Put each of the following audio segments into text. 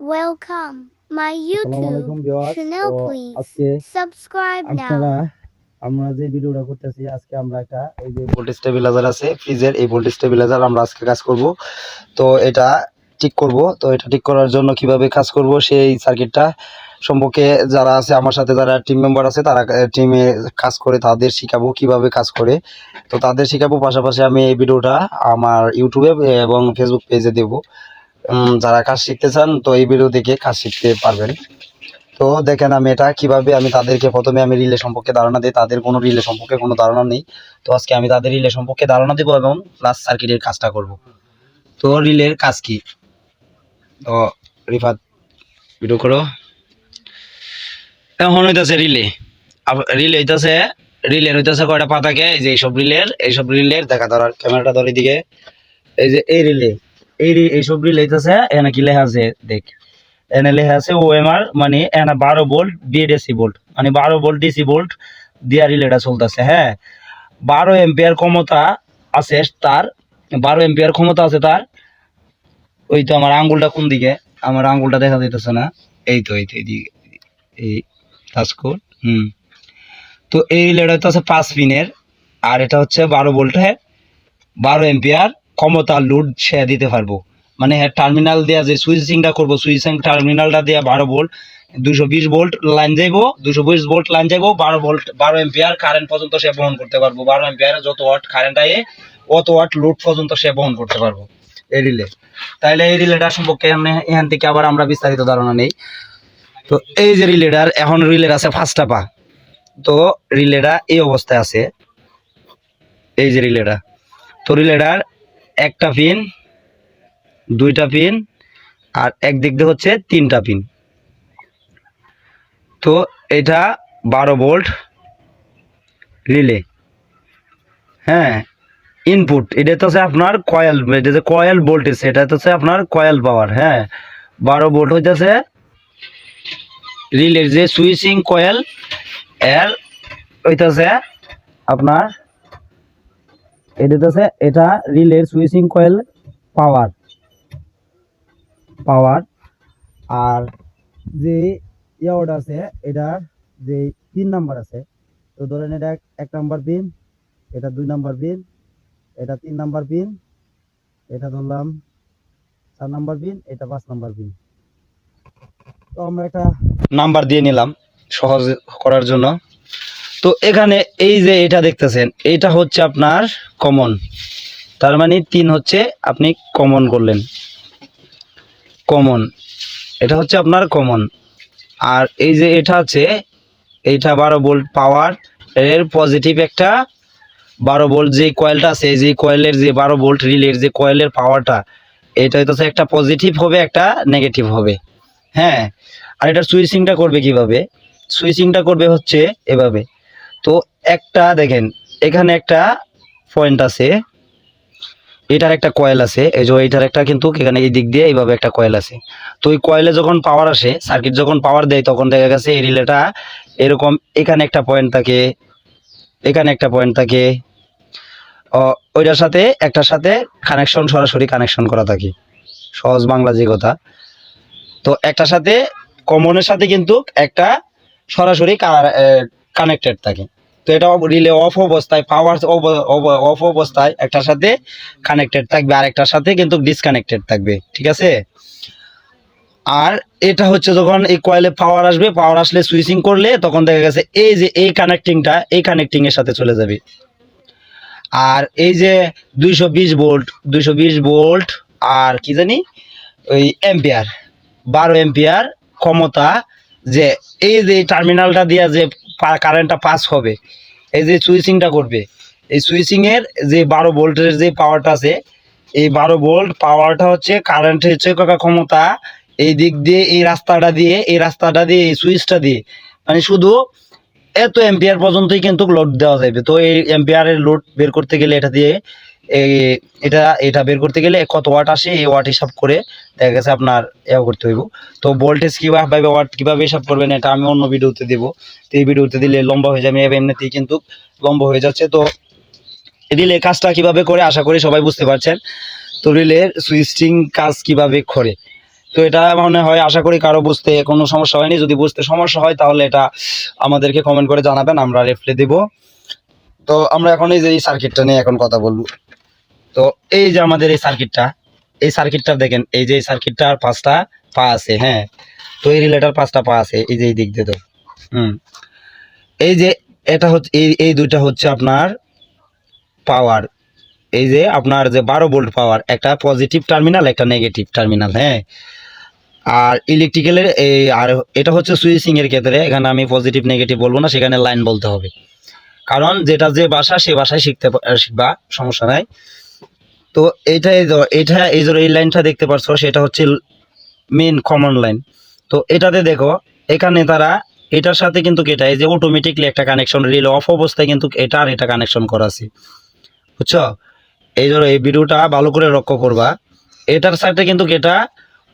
Welcome, my আসসালামু আলাইকুম YouTube viewers channel, তো please subscribe now. আমরা যে ভিডিওটা করতেছি আজকে আমরা একটা এই যে ভোল্টেজ স্টেবিলাইজার আছে ফ্রিজের এই ভোল্টেজ স্টেবিলাইজার আমরা আজকে কাজ করব। তো এটা ঠিক করব। তো এটা ঠিক করার জন্য কীভাবে কাজ করব সেই সার্কিটটা সম্পর্কে যারা আছে আমার সাথে যারা টিম মেম্বার আছে তারা টিমে কাজ করে তাদের শিখাবো কীভাবে কাজ করে। তো তাদের শিখাবো পাশাপাশি আমি এই ভিডিওটা আমার ইউটিউবে এবং ফেসবুক পেজে দেব। যারা কাজ শিখতে চান, তো এই ভিডিও দেখে কাজ শিখতে পারবেন। তো দেখেন, আমি এটা কীভাবে আমি তাদেরকে প্রথমে আমি রিলে সম্পর্কে ধারণা দিই, তাদের কোনো রিলে সম্পর্কে কোনো ধারণা নেই। তো আজকে আমি তাদের রিলে সম্পর্কে ধারণা দেবো এবং প্লাস সার্কিটের কাজটা করব। তো রিলের কাজ কি? তো রিফাত ভিডিও করো। এখন হইতাছে রিলে রিলে হইতাছে রিলের হইতাছে কয়টা পাতাকে? এই যে এইসব রিলের এইসব রিলের দেখা ধরার ক্যামেরাটা ধরে দিকে এই যে এই রিলে এই এইসব রিলে হইতাছে এখানে কি লেখা আছে, দেখ। এনে লেখা আছে ওএমআর মানে এনে বারো ভোল্ট বিএডিসি ভোল্ট মানে বারো ভোল্ট ডিসি ভোল্ট দিয়া রিলেটা চলতেছে হ্যাঁ? বারো এম্পিয়ার ক্ষমতা আছে তার, বারো এম্পিয়ার ক্ষমতা আছে তার, ওই তো আমার আঙ্গুলটা কোন দিকে? আমার আঙ্গুলটা দেখা যাইতেছে না। এই তো এই তো এইদিকে এই টাচকোড হুম। তো এই রিলেটা হচ্ছে পাঁচ পিনের আর এটা হচ্ছে বারো ভোল্টের বারো এম্পিয়ার ক্ষমতা লোড সে দিতে পারব। মানে টার্মিনাল দেওয়া যে সুইচিংটা করব সুইচিং টার্মিনালটা দেওয়া বারো ভোল্ট দুশো বিশ ভোল্ট লাইন যাইবো, দুশো বিশ ভোল্ট লাইন যাইবো, বারো ভোল্ট বারো এম্পিয়ার কারেন্ট পর্যন্ত সে বহন করতে পারব। বারো এম্পিয়ারে যত ওয়াট কারেন্ট আয়ে, অত ওয়াট লোড পর্যন্ত সে বহন করতে পারব এই রিলে তাইলে এই রিলেটার সম্পর্কে আমি এখান থেকে আবার আমরা বিস্তারিত ধারণা নেই। তো এই যে রিলেটার এখন রিলের আছে ফার্স্টটা পা তো রিলেটা এই অবস্থায় আছে। এই যে রিলেটা তো রিলেটার একটা পিন দুইটা পিন আর একদিক দিয়ে হচ্ছে তিনটা পিন তো এটা বারো ভোল্ট রিলে হ্যাঁ ইনপুট এটা তো হচ্ছে আপনার কয়েল এটা যে কয়েল ভোল্টেজ এটা তো হচ্ছে আপনার কয়েল পাওয়ার হ্যাঁ। বারো ভোল্ট হইতেছে রিলের যে সুইচিং কয়েল এর হইতেছে আপনার এটা হচ্ছে এটা রিলের সুইচিং কয়েল পাওয়ার পাওয়ার আর যে ইয়াওয়ার্ড আছে এটার যে তিন নাম্বার আছে, তো ধরেন এটা এক নাম্বার পিন এটা দুই নাম্বার পিন এটা তিন নাম্বার পিন এটা ধরলাম চার নাম্বার পিন এটা পাঁচ নাম্বার পিন তো আমরা একটা নাম্বার দিয়ে নিলাম সহজ করার জন্য। তো এখানে এই যে এটা দেখতেছেন, এটা হচ্ছে আপনার কমন তার মানে তিন হচ্ছে আপনি কমন করলেন। কমন এটা হচ্ছে আপনার কমন আর এই যে এটা আছে, এইটা বারো বোল্ট পাওয়ার এর পজিটিভ একটা বারো বোল্ট যে কয়েলটা আছে, যে কয়েলের যে বারো বোল্ট রিলের যে কয়েলের পাওয়ারটা এটা হচ্ছে একটা পজিটিভ হবে, একটা নেগেটিভ হবে। হ্যাঁ? আর এটা সুইচিংটা করবে কীভাবে? সুইচিংটা করবে হচ্ছে এভাবে। তো একটা দেখেন, এখানে একটা পয়েন্ট আছে, এটার একটা কয়েল আছে, এই যে এটার একটা কিন্তু এখানে এই দিক দিয়ে এইভাবে একটা কয়েল আছে। তো ওই কয়েলে যখন পাওয়ার আসে সার্কিট যখন পাওয়ার দেয়, তখন দেখা গেছে এই রিলেটা এরকম এখানে একটা পয়েন্ট থাকে, এখানে একটা পয়েন্ট থাকে ওইটার সাথে, একটার সাথে কানেকশন সরাসরি কানেকশন করা থাকে। সহজ বাংলা যে কথা। তো একটার সাথে কমনের সাথে কিন্তু একটা সরাসরি কানেক্টেড থাকে। তো এটা রিলে অফ অবস্থায় পাওয়ার অফ অবস্থায় একটার সাথে কানেক্টেড থাকবে, আর একটার সাথে কিন্তু ডিসকানেক্টেড থাকবে, ঠিক আছে? আর এটা হচ্ছে যখন এই কয়েলে পাওয়ার আসবে পাওয়ার আসলে সুইচিং করলে তখন দেখা গেছে এই যে এই কানেক্টিংটা এই কানেক্টিং এর সাথে চলে যাবে। আর এই যে দুইশো বিশ ভোল্ট দুইশো বিশ ভোল্ট আর কি জানি, ওই এম্পিয়ার বারো এম্পিয়ার ক্ষমতা যে এই যে টার্মিনালটা দিয়া যে কারেন্টটা পাস হবে। এই যে সুইচিংটা করবে, এই সুইচিংয়ের যে বারো ভোল্টের যে পাওয়ারটা আছে, এই বারো ভোল্ট পাওয়ারটা হচ্ছে কারেন্ট হচ্ছে ক্ষমতা, এই দিক দিয়ে, এই রাস্তাটা দিয়ে, এই রাস্তাটা দিয়ে, এই সুইচটা দিয়ে। মানে শুধু এত এম্পিয়ার পর্যন্তই কিন্তু লোড দেওয়া যাবে। তো এই এম্পিয়ারের লোড বের করতে গেলে এটা দিয়ে এটা এটা বের করতে গেলে কত ওয়াট আসে, এই ওয়াট হিসাব করে দেখা গেছে আপনার ইয়া করতে হইব। তো ভোল্টেজ কীভাবে ওয়াট কীভাবে হিসাব করবেন এটা আমি অন্য ভিডিওতে দেবো। তো এই ভিডিওতে দিলে লম্বা হয়ে যাবে, এমনিতেই কিন্তু লম্বা হয়ে যাচ্ছে। তো রিলে কাজটা কীভাবে করে, আশা করি সবাই বুঝতে পারছেন। তো রিলের সুইচিং কাজ কীভাবে করে। তো এটা মনে হয়, আশা করি কারও বুঝতে কোনো সমস্যা হয়নি। যদি বুঝতে সমস্যা হয়, তাহলে এটা আমাদেরকে কমেন্ট করে জানাবেন, আমরা রিপ্লাই দিব। তো আমরা এখন এই যে এই সার্কিটটা নিয়ে এখন কথা বলব। তো এই যে আমাদের এই সার্কিটটা এই সার্কিটটা দেখেন, এই যে সার্কিটটার পাঁচটা পা আছে হ্যাঁ? তো এই রিলেটার পাঁচটা পা আছে, এই যে এই দিক দিয়ে তো। হুম। এই যে এটা হচ্ছে এই এই দুইটা হচ্ছে আপনার পাওয়ার এই যে আপনার যে বারো ভোল্ট পাওয়ার একটা পজিটিভ টার্মিনাল একটা নেগেটিভ টার্মিনাল হ্যাঁ? আর ইলেকট্রিক্যালের এই, আর এটা হচ্ছে সুইচিং এর ক্ষেত্রে, এখানে আমি পজিটিভ নেগেটিভ বলব না, সেখানে লাইন বলতে হবে। কারণ যেটা যে বাসা সে বাসায় শিখতে শিখবা, সমস্যা নাই। তো এই এটা এই যে এই লাইনটা দেখতে পারছ, সেটা হচ্ছে মেন কমন লাইন তো এটাতে দেখো, এখানে তারা এটার সাথে কিন্তু এটা এই যে অটোমেটিকলি একটা কানেকশন রিল অফ অবস্থায় কিন্তু এটা আর এটা কানেকশন করা আছে। বুঝছ? এই ধরো, এই ভিডিওটা ভালো করে লক্ষ্য করবা। এটার সাথে কিন্তু এটা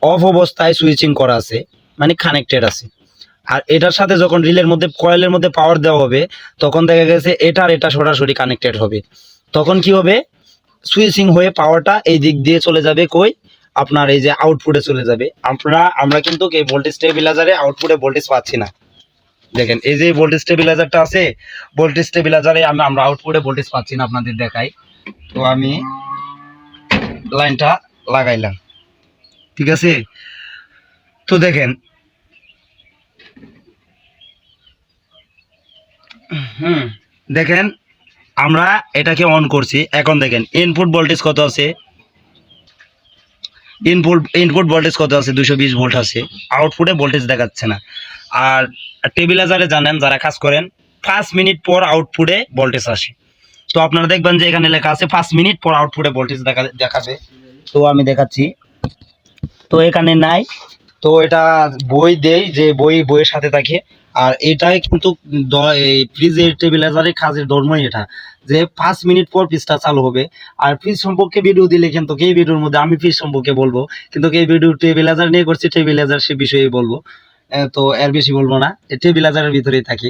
অফ অবস্থায় সুইচিং করা আছে মানে কানেক্টেড আছে। আর এটার সাথে যখন রিলের মধ্যে, কয়েলের মধ্যে পাওয়ার দেওয়া হবে, তখন দেখা গেছে এটা আর এটা সরাসরি কানেক্টেড হবে। তখন কি হবে? সুইচিং হয়ে পাওয়ারটা এই দিক দিয়ে চলে যাবে কই? আপনার এই যে আউটপুটে চলে যাবে। আমরা আমরা কিন্তু এই ভোল্টেজ স্টেবিলাইজারে আউটপুটে ভোল্টেজ পাচ্ছি না। দেখেন, এই যে ভোল্টেজ স্টেবিলাইজারটা আছে ভোল্টেজ স্টেবিলাইজারে আমরা আমরা আউটপুটে ভোল্টেজ পাচ্ছি না আপনাদের দেখাই। তো আমি লাইনটা লাগাইলাম। ঠিক আছে? তো দেখেন। হুম, দেখেন আমরা এটাকে অন করছি। এখন দেখেন ইনপুট ভোল্টেজ কত আছে? ইনপুট ইনপুট ভোল্টেজ কত আছে? দুশো বিশ ভোল্ট আছে। আউটপুটে ভোল্টেজ দেখাচ্ছে না। আর টেবিলাইজারে জানেন, যারা কাজ করেন, পাঁচ মিনিট পর আউটপুটে ভোল্টেজ আসে। তো আপনারা দেখবেন যে এখানে লেখা আছে, পাঁচ মিনিট পর আউটপুটে ভোল্টেজ দেখা, দেখাবে। তো আমি দেখাচ্ছি। তো এখানে নাই। তো এটা বই দেই, যে বই, বইয়ের সাথে থাকে। আর এটাই কিন্তু ফ্রিজের টেবিলাইজারের কাজের ধর্মই এটা, যে পাঁচ মিনিট পর ফ্রিজটা চালু হবে। আর ফ্রিজ সম্পর্কে ভিডিও দিলে কিন্তু এই ভিডিওর মধ্যে আমি ফ্রিজ সম্পর্কে বলব, কিন্তু এই ভিডিও টেবিলাইজার নিয়ে করছি টেবিলাইজার সে বিষয়ে বলব। তো এর বেশি বলব না টেবিলাইজারের ভিতরেই থাকি।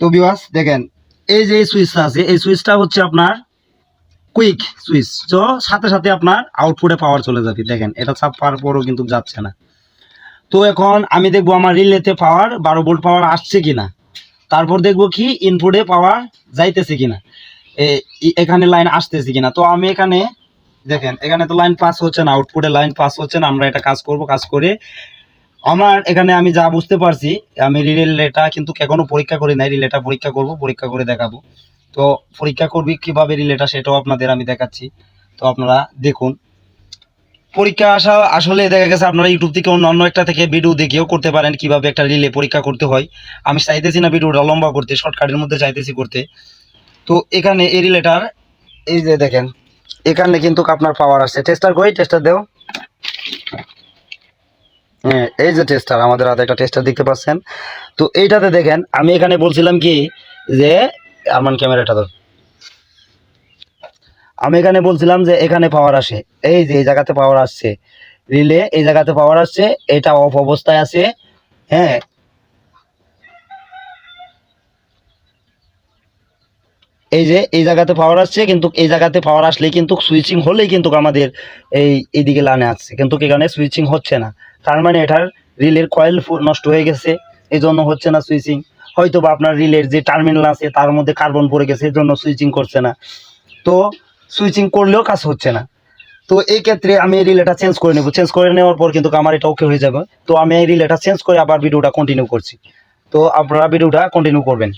তো বিওয়াস দেখেন, এই যে সুইচটা আছে, এই সুইচটা হচ্ছে আপনার কুইক সুইচ তো সাথে সাথে আপনার আউটপুটে পাওয়ার চলে যাবে। দেখেন, এটা চাপ পাওয়ার পরও কিন্তু যাচ্ছে না। তো এখন আমি দেখব আমার রিলেতে পাওয়ার বারো ভোল্ট পাওয়ার আসছে কিনা। তারপর দেখব কি ইনপুটে পাওয়ার যাইতেছে কিনা। এখানে লাইন আসতেছে কিনা। তো আমি এখানে, দেখেন, এখানে তো লাইন পাস হচ্ছে না আউটপুটে লাইন পাস হচ্ছে না, আমরা এটা কাজ করব, কাজ করে আমার এখানে আমি যা বুঝতে পারছি, আমি রিলেটা কিন্তু এখনও পরীক্ষা করি নাই রিলেটা পরীক্ষা করব, পরীক্ষা করে দেখাবো। তো পরীক্ষা করবি কীভাবে রিলেটা সেটাও আপনাদের আমি দেখাচ্ছি। তো আপনারা দেখুন। পরীক্ষা আসা আসলে দেখা গেছে আপনারা ইউটিউব থেকে অন্য অন্য একটা থেকে ভিডিও দেখেও করতে পারেন কীভাবে একটা রিলে পরীক্ষা করতে হয়। আমি চাইতেছি না ভিডিওটা লম্বা করতে শর্টকাটের মধ্যে চাইতেছি করতে। তো এখানে এই রিলেটার এই যে দেখেন, এখানে কিন্তু আপনার পাওয়ার আছে। টেস্টার কই? টেস্টার দেও। হ্যাঁ এই যে টেস্টার আমাদের হাতে একটা টেস্টার দেখতে পাচ্ছেন। তো এইটাতে দেখেন, আমি এখানে বলছিলাম কি, যে আমার ক্যামেরাটা ধর। আমি এখানে বলছিলাম যে এখানে পাওয়ার আসে। এই যে এই জায়গাতে পাওয়ার আসছে। রিলে এই জায়গাতে পাওয়ার আসছে। এটা অফ অবস্থায় আছে। হ্যাঁ। এই যে এই জায়গাতে পাওয়ার আসছে, কিন্তু এই জায়গাতে পাওয়ার আসলে কিন্তু সুইচিং হলেই কিন্তু আমাদের এই এইদিকে লানে আসছে। কিন্তু এখানে সুইচিং হচ্ছে না। তার মানে এটার রিলের কয়েল নষ্ট হয়ে গেছে। এই জন্য হচ্ছে না সুইচিং হয়তো বা আপনার রিলের যে টার্মিনাল আছে, তার মধ্যে কার্বন পড়ে গেছে এই জন্য সুইচিং করছে না। তো সুইচিং করলেও কাজ হচ্ছে না। তো এই ক্ষেত্রে আমি রিলেটা চেঞ্জ করে নেব। চেঞ্জ করে নেওয়ার পর কিন্তু আমার এটা ওকে হয়ে যাবে। তো আমি এই রিলেটা চেঞ্জ করে আবার ভিডিওটা কন্টিনিউ করছি। তো আপনারা ভিডিওটা কন্টিনিউ করবেন।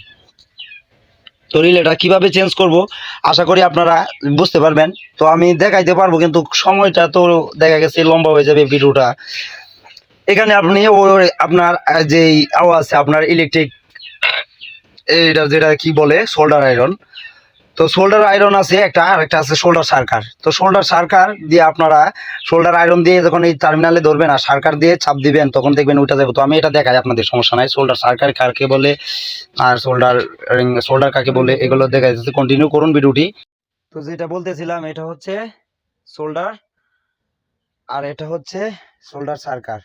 তো রিলেটা কীভাবে চেঞ্জ করব, আশা করি আপনারা বুঝতে পারবেন। তো আমি দেখাইতে পারব, কিন্তু সময়টা তো দেখা গেছে লম্বা হয়ে যাবে ভিডিওটা এখানে আপনি আপনার যেই আওয়াজ আপনার ইলেকট্রিক এটা যেটা কি বলে সোল্ডার আয়রন তো শোল্ডার আয়রন আছে একটা, আর একটা আছে শোল্ডার সার্কার তো শোল্ডার সার্কার দিয়ে আপনারা শোল্ডার আয়রন দিয়ে যখন এই টার্মিনালে ধরবেন আর সার্কার দিয়ে চাপ দিবেন, তখন দেখবেন ওইটা যাবে। তো আমি এটা দেখাই আপনাদের, সমস্যা নাই। শোল্ডার সার্কার কাকে বলে আর শোল্ডার শোল্ডার কাকে বলে, এগুলো দেখা যাচ্ছে কন্টিনিউ করুন ভিডিওটি। তো যেটা বলতেছিলাম, এটা হচ্ছে শোল্ডার আর এটা হচ্ছে শোল্ডার সার্কার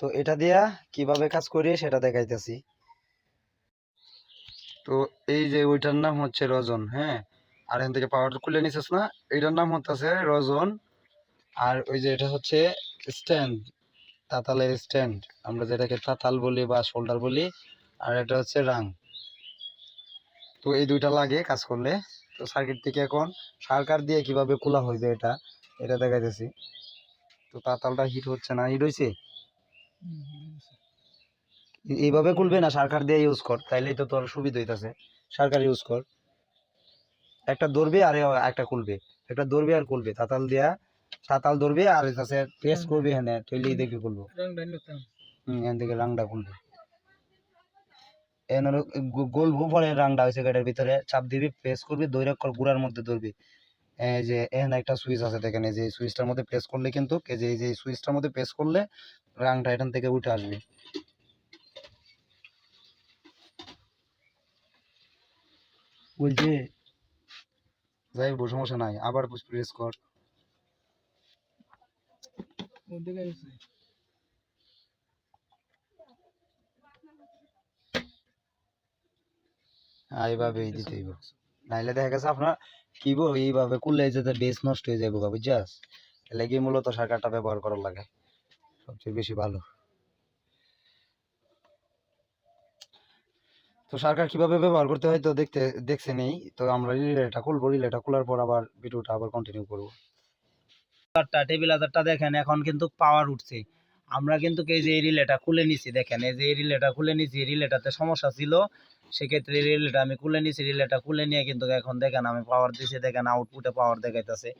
তো এটা দিয়া কীভাবে কাজ করি, সেটা দেখাইতেছি। তো এই যে ওইটার নাম হচ্ছে রজন হ্যাঁ? আর এখান থেকে পাওয়ার খুলে নিছিস না এটার নাম হচ্ছে রজন। আর ওই যে এটা হচ্ছে স্ট্যান্ড তাতালের স্ট্যান্ড আমরা যেটাকে তাতাল বলি বা শোল্ডার বলি, আর এটা হচ্ছে রাং তো এই দুইটা লাগে কাজ করলে। তো সার্কিট থেকে এখন সার্কার দিয়ে কীভাবে খোলা হইবে এটা এটা দেখাইতেছি। তো তাতালটা হিট হচ্ছে না হিট হয়েছে এইভাবে খুলবে না সারকার দিয়ে ইউজ কর তাইলেই তো তোর সুবিধা হইতাছে। সারকার ইউজ কর। একটা ধরবে আর একটা খুলবে। একটা ধরবে আর খুলবে। তাতাল দিয়া তাতাল ধরবে আর হচ্ছে প্রেস করবে হ্যাঁ তৈলেই দেখে খুলবো। এখান থেকে রাংটা খুলবে। এন হলো গো- গলবো পরে রাংটা হয়েছে গাড়ির ভিতরে চাপ দিবি প্রেস করবি দৈরা কর গুড়ার মধ্যে ধরবি। এই যে এখানে একটা সুইচ আছে দেখেন এই যে সুইচটার মধ্যে প্রেস করলে কিন্তু এই যে এই যে সুইচটার মধ্যে প্রেস করলে রাংটা এখান থেকে উঠে আসবে। বলছে যাই সমস্যা নাই আবার প্রেস কর। এইভাবেই দিতে হইব। নাইলে দেখা গেছে আপনার কি বল এইভাবে করলে যে বেস নষ্ট হয়ে যাবে বুঝছাস? লেগে মূলত সারকারটা ব্যবহার করার লাগে? সবচেয়ে বেশি ভালো। তো সরকার কীভাবে ব্যবহার করতে হয় তো দেখতে, দেখছে নেই। তো আমরা রিলেটা খুলবো রিলেটা খোলার পর আবার ভিডিওটা আবার কন্টিনিউ করব। টেবিল আদারটা দেখেন, এখন কিন্তু পাওয়ার উঠছে। আমরা কিন্তু এই যে রিলেটা খুলে নিছি, দেখেন, এই যে রিলেটা খুলে নিছি রিলেটাতে সমস্যা ছিল। সেক্ষেত্রে রিলেটা আমি খুলে নিছি রিলেটা খুলে নিয়ে কিন্তু এখন দেখেন আমি পাওয়ার দিছি, দেখেন আউটপুটে পাওয়ার দেখাইতেছে।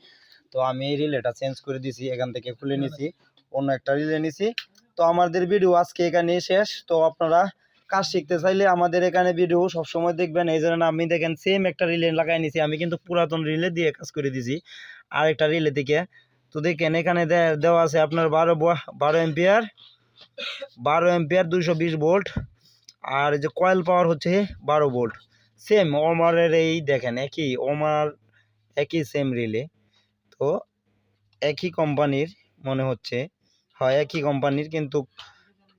তো আমি এই রিলেটা চেঞ্জ করে দিছি, এখান থেকে খুলে নিছি, অন্য একটা রিলে নিছি। তো আমাদের ভিডিও আজকে এখানে শেষ। তো আপনারা কাজ শিখতে চাইলে আমাদের এখানে ভিডিও সবসময় দেখবেন, এই জন্য আমি দেখেন সেম একটা রিলে লাগাই নিছি। আমি কিন্তু পুরাতন রিলে দিয়ে কাজ করে দিছি। আর একটা রিলে থেকে তো দেখেন এখানে দেওয়া আছে আপনার বারো বারো এম্পিয়ার বারো এম্পিয়ার দুইশো বিশ ভোল্ট আর যে কয়েল পাওয়ার হচ্ছে বারো ভোল্ট সেম ওমারের এই দেখেন একই ওমার একই সেম রিলে তো একই কোম্পানির মনে হচ্ছে, হয়, একই কোম্পানির কিন্তু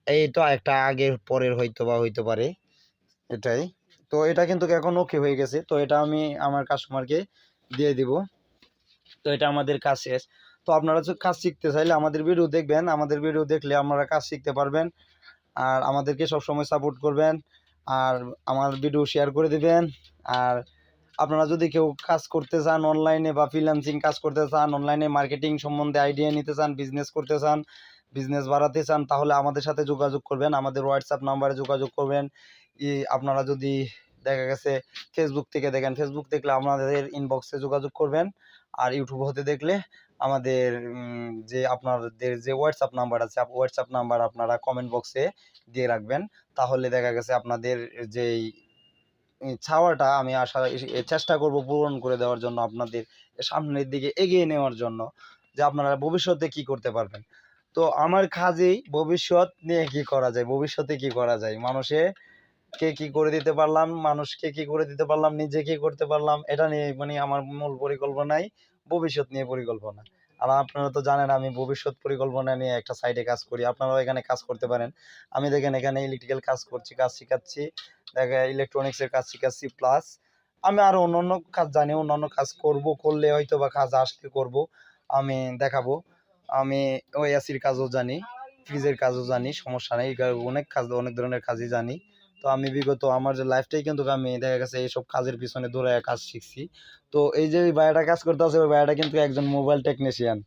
এই তো একটা আগের পরের হয়তো বা হইতে পারে, এটাই। তো এটা কিন্তু এখন ওকে হয়ে গেছে। তো এটা আমি আমার কাস্টমারকে দিয়ে দিব। তো এটা আমাদের কাজ শেষ। তো আপনারা কাজ শিখতে চাইলে আমাদের ভিডিও দেখবেন। আমাদের ভিডিও দেখলে আপনারা কাজ শিখতে পারবেন। আর আমাদেরকে সবসময় সাপোর্ট করবেন। আর আমার ভিডিও শেয়ার করে দিবেন। আর আপনারা যদি কেউ কাজ করতে চান অনলাইনে বা ফ্রিল্যান্সিং কাজ করতে চান অনলাইনে মার্কেটিং সম্বন্ধে আইডিয়া নিতে চান বিজনেস করতে চান বিজনেস বাড়াতে চান, তাহলে আমাদের সাথে যোগাযোগ করবেন, আমাদের হোয়াটসঅ্যাপ নাম্বারে যোগাযোগ করবেন। আপনারা যদি দেখা গেছে ফেসবুক থেকে দেখেন ফেসবুক দেখলে আমাদের ইনবক্সে যোগাযোগ করবেন, আর ইউটিউব হতে দেখলে আমাদের যে আপনাদের যে হোয়াটসঅ্যাপ নাম্বার আছে হোয়াটসঅ্যাপ নাম্বার আপনারা কমেন্ট বক্সে দিয়ে রাখবেন। তাহলে দেখা গেছে আপনাদের যেই ছাওয়াটা আমি আশা চেষ্টা করব পূরণ করে দেওয়ার জন্য আপনাদের সামনের দিকে এগিয়ে নেওয়ার জন্য, যে আপনারা ভবিষ্যতে কি করতে পারবেন। তো আমার কাজেই ভবিষ্যৎ নিয়ে কি করা যায়? ভবিষ্যতে কি করা যায়? মানুষে কে কি করে দিতে পারলাম? মানুষকে কি করে দিতে পারলাম? নিজে কি করতে পারলাম? এটা নিয়ে মানে আমার মূল পরিকল্পনাই ভবিষ্যৎ নিয়ে পরিকল্পনা। আর আপনারা তো জানেন আমি ভবিষ্যৎ পরিকল্পনা নিয়ে একটা সাইডে কাজ করি। আপনারাও এখানে কাজ করতে পারেন। আমি দেখেন এখানে ইলেকট্রিক্যাল কাজ করছি, কাজ শেখাচ্ছি। দেখা ইলেকট্রনিক্সের কাজ শেখাচ্ছি প্লাস আমি আরও অন্য অন্য কাজ জানি। অন্যান্য কাজ করব, করলে হয়তো বা কাজ আসলে করব। আমি দেখাবো। আমি ওই এসির কাজও জানি ফ্রিজের কাজও জানি, সমস্যা নেই অনেক কাজ অনেক ধরনের কাজই জানি। তো আমি বিগত আমার যে লাইফটাই কিন্তু আমি দেখা গেছে এইসব কাজের পিছনে দৌড়ে কাজ শিখছি। তো এই যে ভাইয়াটা কাজ করতে আছে, ওই ভাইয়াটা কিন্তু একজন মোবাইল টেকনিশিয়ান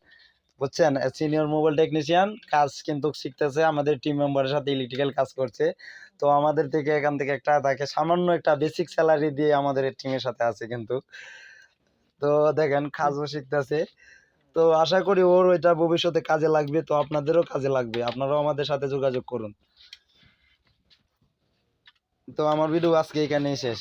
বুঝছেন? সিনিয়র মোবাইল টেকনিশিয়ান কাজ কিন্তু শিখতেছে, আমাদের টিম মেম্বারের সাথে ইলেকট্রিক্যাল কাজ করছে। তো আমাদের থেকে এখান থেকে একটা তাকে সামান্য একটা বেসিক স্যালারি দিয়ে আমাদের টিমের সাথে আছে কিন্তু। তো দেখেন, কাজও শিখতেছে। তো আশা করি ওর ওইটা ভবিষ্যতে কাজে লাগবে, তো আপনাদেরও কাজে লাগবে, আপনারাও আমাদের সাথে যোগাযোগ করুন। তো আমার ভিডিও আজকে এখানেই শেষ।